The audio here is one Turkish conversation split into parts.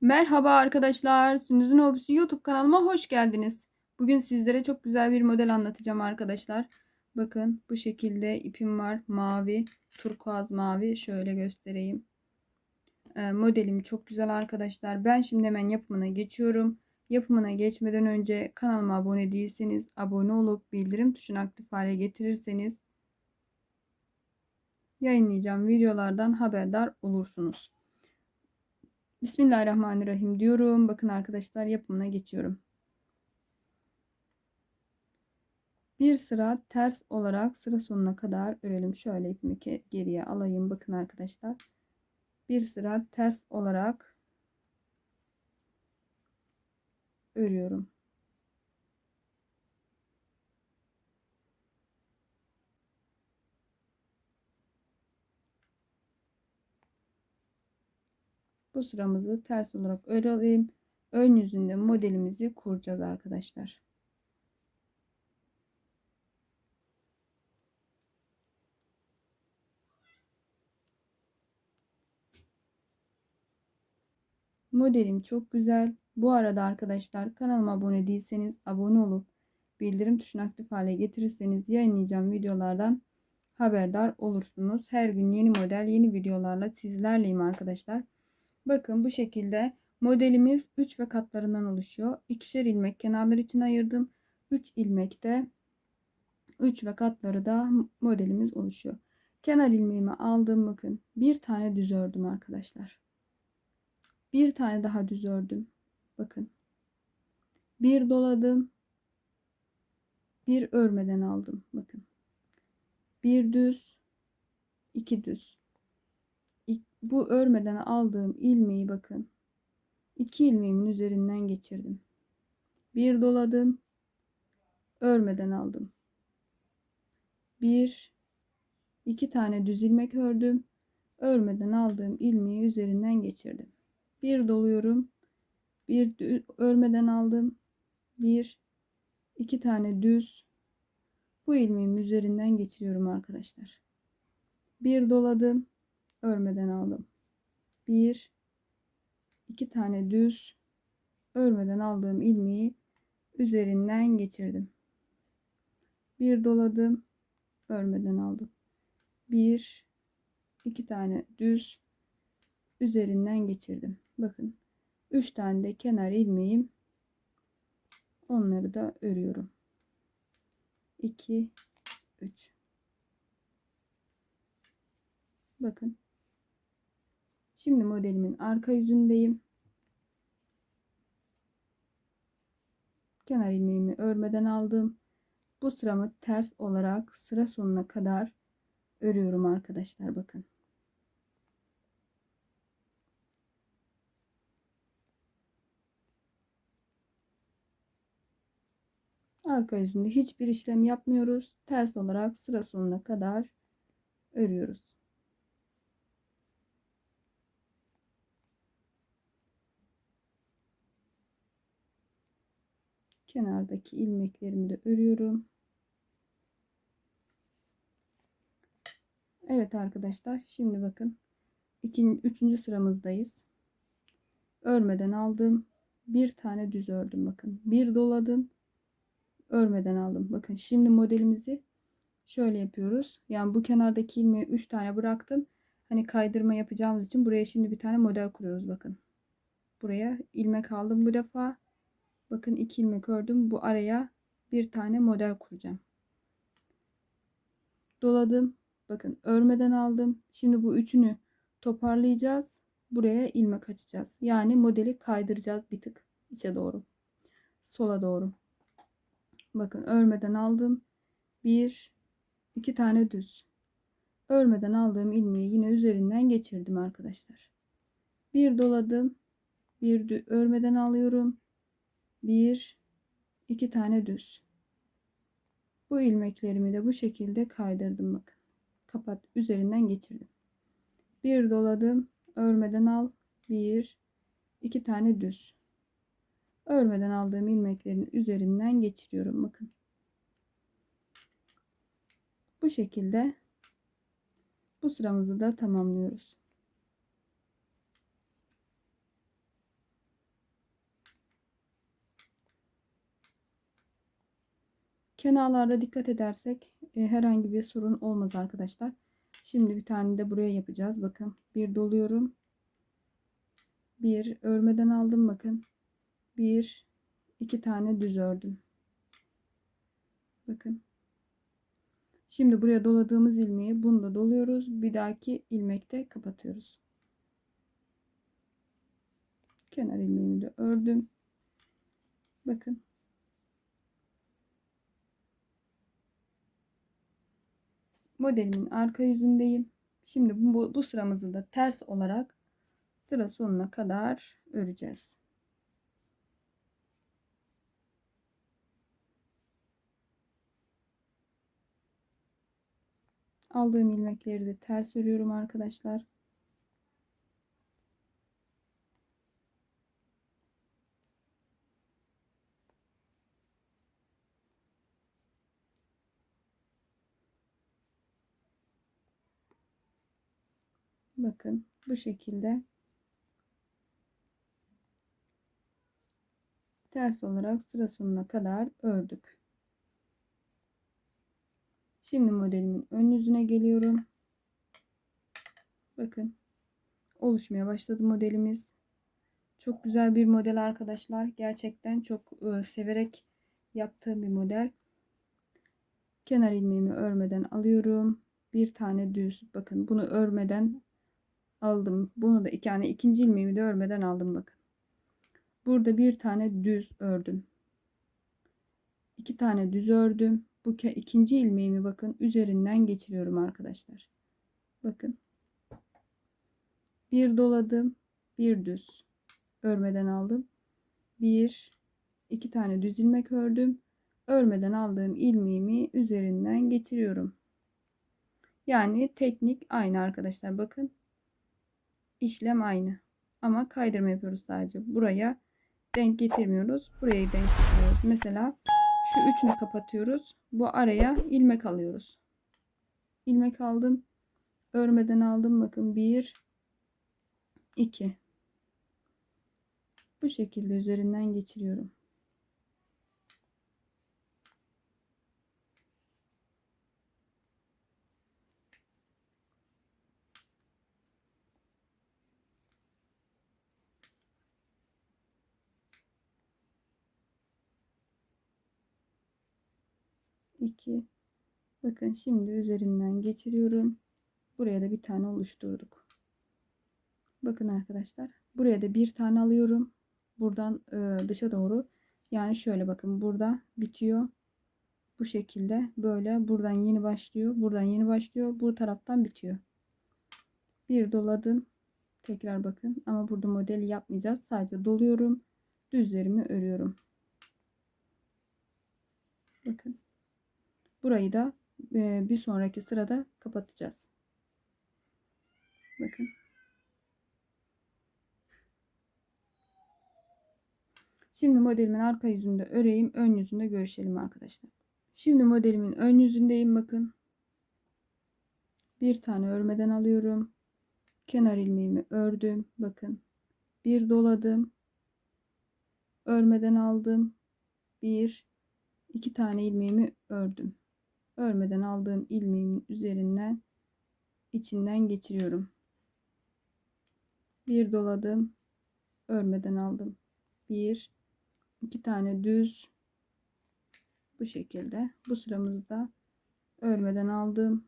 Merhaba arkadaşlar. Sündüz'ün Hobisi YouTube kanalıma hoş geldiniz. Bugün sizlere çok güzel bir model anlatacağım arkadaşlar. Bakın bu şekilde ipim var. Mavi, turkuaz mavi. Şöyle göstereyim. Ee, modelim çok güzel arkadaşlar. Ben şimdi hemen yapımına geçiyorum. Yapımına geçmeden önce kanalıma abone değilseniz abone olup bildirim tuşunu aktif hale getirirseniz yayınlayacağım videolardan haberdar olursunuz. Bismillahirrahmanirrahim diyorum. Bakın arkadaşlar yapımına geçiyorum. Bir sıra ters olarak sıra sonuna kadar örelim. Şöyle ipimi geriye alayım. Bakın arkadaşlar. Bir sıra ters olarak örüyorum. Bu sıramızı ters olarak örelim. Ön yüzünde modelimizi kuracağız arkadaşlar. Modelim çok güzel. Bu arada arkadaşlar kanalıma abone değilseniz abone olup bildirim tuşunu aktif hale getirirseniz yayınlayacağım videolardan haberdar olursunuz. Her gün yeni model yeni videolarla sizlerleyim arkadaşlar. Bakın bu şekilde modelimiz 3 ve katlarından oluşuyor. İkişer ilmek kenarlar için ayırdım. 3 ilmekte 3 ve katları da modelimiz oluşuyor. Kenar ilmeğimi aldım bakın. Bir tane düz ördüm arkadaşlar. Bir tane daha düz ördüm. Bakın. Bir doladım. Bir örmeden aldım. Bakın. Bir düz. iki düz bu örmeden aldığım ilmeği bakın. iki ilmeğimin üzerinden geçirdim. Bir doladım. Örmeden aldım. Bir, iki tane düz ilmek ördüm. Örmeden aldığım ilmeği üzerinden geçirdim. Bir doluyorum. Bir örmeden aldım. Bir, iki tane düz. Bu ilmeğin üzerinden geçiriyorum arkadaşlar. Bir doladım örmeden aldım. Bir, iki tane düz örmeden aldığım ilmeği üzerinden geçirdim. Bir doladım, örmeden aldım. Bir, iki tane düz üzerinden geçirdim. Bakın, üç tane de kenar ilmeğim. Onları da örüyorum. 2 3 Bakın Şimdi modelimin arka yüzündeyim. Kenar ilmeğimi örmeden aldım. Bu sıramı ters olarak sıra sonuna kadar örüyorum arkadaşlar bakın. Arka yüzünde hiçbir işlem yapmıyoruz. Ters olarak sıra sonuna kadar örüyoruz. Kenardaki ilmeklerimi de örüyorum. Evet arkadaşlar şimdi bakın ikinci, üçüncü sıramızdayız. Örmeden aldım. Bir tane düz ördüm bakın. Bir doladım. Örmeden aldım. Bakın şimdi modelimizi şöyle yapıyoruz. Yani bu kenardaki ilmeği 3 tane bıraktım. Hani kaydırma yapacağımız için buraya şimdi bir tane model kuruyoruz bakın. Buraya ilmek aldım bu defa. Bakın iki ilmek ördüm. Bu araya bir tane model kuracağım. Doladım. Bakın örmeden aldım. Şimdi bu üçünü toparlayacağız. Buraya ilmek açacağız. Yani modeli kaydıracağız bir tık içe doğru. Sola doğru. Bakın örmeden aldım. Bir, iki tane düz. Örmeden aldığım ilmeği yine üzerinden geçirdim arkadaşlar. Bir doladım. Bir örmeden alıyorum bir iki tane düz. Bu ilmeklerimi de bu şekilde kaydırdım bakın. Kapat üzerinden geçirdim. Bir doladım örmeden al. Bir iki tane düz. Örmeden aldığım ilmeklerin üzerinden geçiriyorum bakın. Bu şekilde bu sıramızı da tamamlıyoruz Kenarlarda dikkat edersek e, herhangi bir sorun olmaz arkadaşlar. Şimdi bir tane de buraya yapacağız. Bakın bir doluyorum. Bir örmeden aldım bakın. Bir iki tane düz ördüm. Bakın. Şimdi buraya doladığımız ilmeği bunu da doluyoruz. Bir dahaki ilmekte kapatıyoruz. Kenar ilmeğimi de ördüm. Bakın. Modelimin arka yüzündeyim. Şimdi bu, bu sıramızı da ters olarak sıra sonuna kadar öreceğiz. Aldığım ilmekleri de ters örüyorum arkadaşlar. Bakın bu şekilde ters olarak sıra sonuna kadar ördük. Şimdi modelimin ön yüzüne geliyorum. Bakın oluşmaya başladı modelimiz. Çok güzel bir model arkadaşlar. Gerçekten çok e, severek yaptığım bir model. Kenar ilmeğimi örmeden alıyorum. Bir tane düz. Bakın bunu örmeden aldım. Bunu da yani ikinci ilmeğimi de örmeden aldım bakın. Burada bir tane düz ördüm. İki tane düz ördüm. Bu ikinci ilmeğimi bakın üzerinden geçiriyorum arkadaşlar. Bakın. Bir doladım. Bir düz. Örmeden aldım. Bir, iki tane düz ilmek ördüm. Örmeden aldığım ilmeğimi üzerinden geçiriyorum. Yani teknik aynı arkadaşlar. Bakın işlem aynı. Ama kaydırma yapıyoruz sadece. Buraya denk getirmiyoruz. Burayı denk getiriyoruz. Mesela şu üçünü kapatıyoruz. Bu araya ilmek alıyoruz. İlmek aldım. Örmeden aldım. Bakın bir, iki. Bu şekilde üzerinden geçiriyorum. 2 bakın şimdi üzerinden geçiriyorum. Buraya da bir tane oluşturduk. Bakın arkadaşlar buraya da bir tane alıyorum. Buradan e, dışa doğru. Yani şöyle bakın burada bitiyor. Bu şekilde böyle. Buradan yeni başlıyor buradan yeni başlıyor. Bu taraftan bitiyor. Bir doladım. Tekrar bakın. Ama burada modeli yapmayacağız. Sadece doluyorum. Düzlerimi örüyorum. Bakın Burayı da bir sonraki sırada kapatacağız. Bakın. Şimdi modelimin arka yüzünde öreyim. Ön yüzünde görüşelim arkadaşlar. Şimdi modelimin ön yüzündeyim. Bakın. Bir tane örmeden alıyorum. Kenar ilmeğimi ördüm. Bakın. Bir doladım. Örmeden aldım. Bir, iki tane ilmeğimi ördüm örmeden aldığım ilmeğimin üzerinden içinden geçiriyorum. Bir doladım. Örmeden aldım. Bir, iki tane düz bu şekilde. Bu sıramızda örmeden aldım.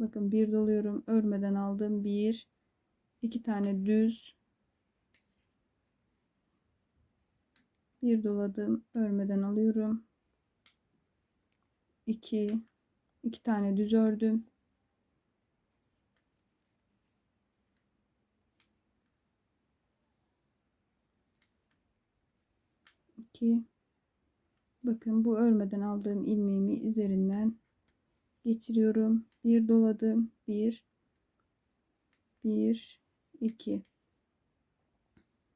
Bakın bir doluyorum. Örmeden aldım. Bir, iki tane düz bir doladım. Örmeden alıyorum. 2 2 tane düz ördüm. İki. Bakın bu örmeden aldığım ilmeğimi üzerinden geçiriyorum. Bir doladım. Bir. Bir. iki.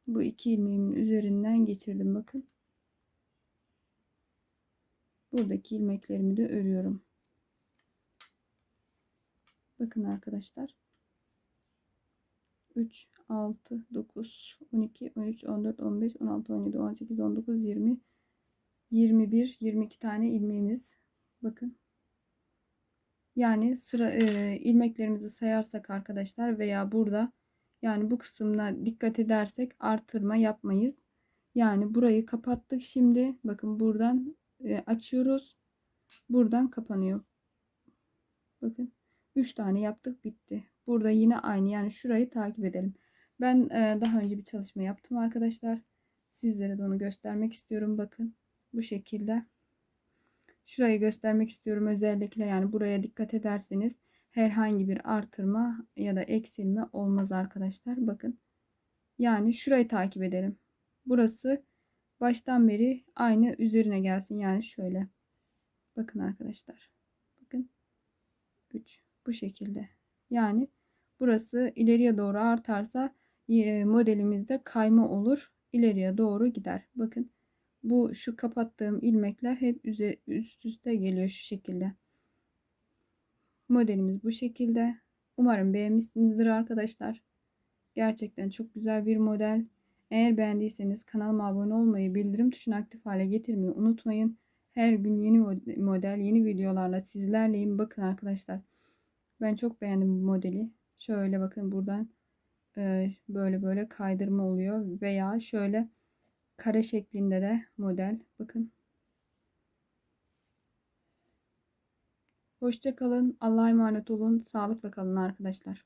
Bu iki ilmeğimin üzerinden geçirdim. Bakın. Buradaki ilmeklerimi de örüyorum. Bakın arkadaşlar. 3, 6, 9, 12, 13, 14, 15, 16, 17, 18, 19, 20, 21 22 tane ilmeğimiz bakın yani sıra e, ilmeklerimizi sayarsak arkadaşlar veya burada yani bu kısımda dikkat edersek artırma yapmayız yani burayı kapattık şimdi bakın buradan açıyoruz. Buradan kapanıyor. Bakın 3 tane yaptık bitti. Burada yine aynı yani şurayı takip edelim. Ben e, daha önce bir çalışma yaptım arkadaşlar. Sizlere de onu göstermek istiyorum bakın. Bu şekilde. Şurayı göstermek istiyorum özellikle yani buraya dikkat ederseniz herhangi bir artırma ya da eksilme olmaz arkadaşlar. Bakın yani şurayı takip edelim. Burası baştan beri aynı üzerine gelsin. Yani şöyle. Bakın arkadaşlar. Bakın. 3 bu şekilde. Yani burası ileriye doğru artarsa e, modelimizde kayma olur. İleriye doğru gider. Bakın. Bu şu kapattığım ilmekler hep üst üste geliyor şu şekilde. Modelimiz bu şekilde. Umarım beğenmişsinizdir arkadaşlar. Gerçekten çok güzel bir model. Eğer beğendiyseniz kanalıma abone olmayı, bildirim tuşunu aktif hale getirmeyi unutmayın. Her gün yeni model, yeni videolarla sizlerleyim. Bakın arkadaşlar. Ben çok beğendim bu modeli. Şöyle bakın buradan böyle böyle kaydırma oluyor veya şöyle kare şeklinde de model. Bakın. Hoşça kalın. Allah'a emanet olun. Sağlıkla kalın arkadaşlar.